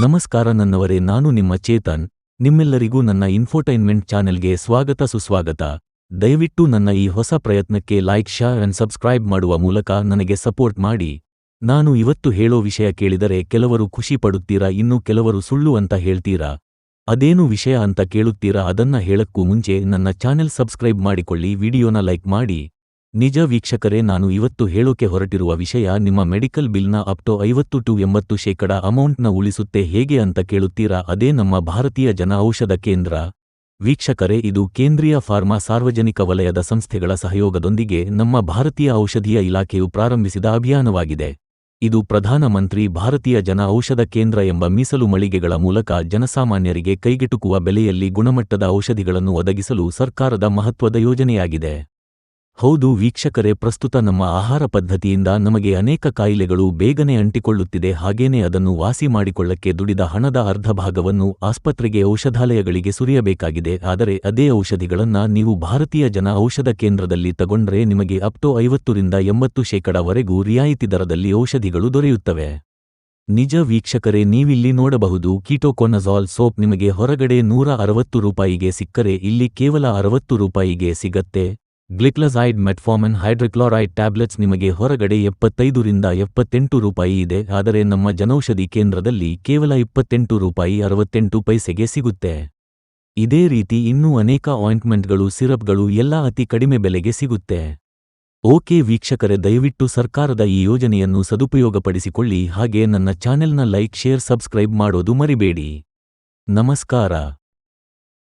ನಮಸ್ಕಾರ ನನ್ನವರೇ, ನಾನು ನಿಮ್ಮ ಚೇತನ್. ನಿಮ್ಮೆಲ್ಲರಿಗೂ ನನ್ನ ಇನ್ಫೋಟೈನ್ಮೆಂಟ್ ಚಾನೆಲ್ಗೆ ಸ್ವಾಗತ ಸುಸ್ವಾಗತ. ದಯವಿಟ್ಟು ನನ್ನ ಈ ಹೊಸ ಪ್ರಯತ್ನಕ್ಕೆ ಲೈಕ್, ಶೇರ್ ಅಂಡ್ ಸಬ್ಸ್ಕ್ರೈಬ್ ಮಾಡುವ ಮೂಲಕ ನನಗೆ ಸಪೋರ್ಟ್ ಮಾಡಿ. ನಾನು ಇವತ್ತು ಹೇಳೋ ವಿಷಯ ಕೇಳಿದರೆ ಕೆಲವರು ಖುಷಿ ಪಡುತ್ತೀರಾ, ಇನ್ನು ಕೆಲವರು ಸುಳ್ಳು ಅಂತ ಹೇಳ್ತೀರಾ? ಅದೇನು ವಿಷಯ ಅಂತ ಕೇಳುತ್ತೀರಾ, ಅದನ್ನ ಹೇಳಕ್ಕೂ ಮುಂಚೆ ನನ್ನ ಚಾನೆಲ್ ಸಬ್ಸ್ಕ್ರೈಬ್ ಮಾಡಿಕೊಳ್ಳಿ, ವಿಡಿಯೋನ ಲೈಕ್ ಮಾಡಿ. ನಿಜ ವೀಕ್ಷಕರೇ, ನಾನು ಇವತ್ತು ಹೇಳೋಕೆ ಹೊರಟಿರುವ ವಿಷಯ ನಿಮ್ಮ ಮೆಡಿಕಲ್ ಬಿಲ್ನ ಅಪ್ಟೋ ಐವತ್ತು ಟು ಎಂಬತ್ತು ಶೇಕಡ ಅಮೌಂಟ್ನ ಉಳಿಸುತ್ತೆ ಹೇಗೆ ಅಂತ ಕೇಳುತ್ತೀರಾ? ಅದೇ ನಮ್ಮ ಭಾರತೀಯ ಜನ ಔಷಧ ಕೇಂದ್ರ. ವೀಕ್ಷಕರೇ, ಇದು ಕೇಂದ್ರೀಯ ಫಾರ್ಮಾ ಸಾರ್ವಜನಿಕ ವಲಯದ ಸಂಸ್ಥೆಗಳ ಸಹಯೋಗದೊಂದಿಗೆ ನಮ್ಮ ಭಾರತೀಯ ಔಷಧೀಯ ಇಲಾಖೆಯು ಪ್ರಾರಂಭಿಸಿದ ಅಭಿಯಾನವಾಗಿದೆ. ಇದು ಪ್ರಧಾನಮಂತ್ರಿ ಭಾರತೀಯ ಜನ ಔಷಧ ಕೇಂದ್ರ ಎಂಬ ಮೀಸಲು ಮಳಿಗೆಗಳ ಮೂಲಕ ಜನಸಾಮಾನ್ಯರಿಗೆ ಕೈಗೆಟುಕುವ ಬೆಲೆಯಲ್ಲಿ ಗುಣಮಟ್ಟದ ಔಷಧಿಗಳನ್ನು ಒದಗಿಸಲು ಸರ್ಕಾರದ ಮಹತ್ವದ ಯೋಜನೆಯಾಗಿದೆ. ಹೌದು ವೀಕ್ಷಕರೇ, ಪ್ರಸ್ತುತ ನಮ್ಮ ಆಹಾರ ಪದ್ಧತಿಯಿಂದ ನಮಗೆ ಅನೇಕ ಕಾಯಿಲೆಗಳು ಬೇಗನೆ ಅಂಟಿಕೊಳ್ಳುತ್ತಿದೆ, ಹಾಗೇನೇ ಅದನ್ನು ವಾಸಿ ಮಾಡಿಕೊಳ್ಳಕ್ಕೆ ದುಡಿದ ಹಣದ ಅರ್ಧ ಭಾಗವನ್ನು ಆಸ್ಪತ್ರೆಗೆ ಔಷಧಾಲಯಗಳಿಗೆ ಸುರಿಯಬೇಕಾಗಿದೆ. ಆದರೆ ಅದೇ ಔಷಧಿಗಳನ್ನ ನೀವು ಭಾರತೀಯ ಜನ ಔಷಧ ಕೇಂದ್ರದಲ್ಲಿ ತಗೊಂಡ್ರೆ ನಿಮಗೆ ಅಪ್ಟು ಐವತ್ತರಿಂದ ಎಂಬತ್ತು ಶೇಕಡವರೆಗೂ ರಿಯಾಯಿತಿ ದರದಲ್ಲಿ ಔಷಧಿಗಳು ದೊರೆಯುತ್ತವೆ. ನಿಜ ವೀಕ್ಷಕರೇ, ನೀವಿಲ್ಲಿ ನೋಡಬಹುದು, ಕೀಟೋಕೊನಜಾಲ್ ಸೋಪ್ ನಿಮಗೆ ಹೊರಗಡೆ ನೂರ ಅರವತ್ತು ರೂಪಾಯಿಗೆ ಸಿಕ್ಕರೆ, ಇಲ್ಲಿ ಕೇವಲ ಅರವತ್ತು ರೂಪಾಯಿಗೆ ಸಿಗತ್ತೆ. ಗ್ಲಿಕ್ಲಜೈಡ್ ಮೆಟ್ಫಾರ್ಮನ್ ಹೈಡ್ರೋಕ್ಲೋರೈಡ್ ಟ್ಯಾಬ್ಲೆಟ್ಸ್ ನಿಮಗೆ ಹೊರಗಡೆ ಎಪ್ಪತ್ತೈದರಿಂದ ಎಪ್ಪತ್ತೆಂಟು ರೂಪಾಯಿ ಇದೆ, ಆದರೆ ನಮ್ಮ ಜನೌಷಧಿ ಕೇಂದ್ರದಲ್ಲಿ ಕೇವಲ ಇಪ್ಪತ್ತೆಂಟು ರೂಪಾಯಿ ಅರವತ್ತೆಂಟು ಪೈಸೆಗೆ ಸಿಗುತ್ತೆ. ಇದೇ ರೀತಿ ಇನ್ನೂ ಅನೇಕ ಆಯಿಂಟ್ಮೆಂಟ್ಗಳು, ಸಿರಪ್ಗಳು ಎಲ್ಲ ಅತಿ ಕಡಿಮೆ ಬೆಲೆಗೆ ಸಿಗುತ್ತೆ. ಓಕೆ ವೀಕ್ಷಕರೇ, ದಯವಿಟ್ಟು ಸರ್ಕಾರದ ಈ ಯೋಜನೆಯನ್ನು ಸದುಪಯೋಗಪಡಿಸಿಕೊಳ್ಳಿ, ಹಾಗೆ ನನ್ನ ಚಾನೆಲ್ನ ಲೈಕ್, ಶೇರ್, ಸಬ್ಸ್ಕ್ರೈಬ್ ಮಾಡೋದು ಮರಿಬೇಡಿ. ನಮಸ್ಕಾರ.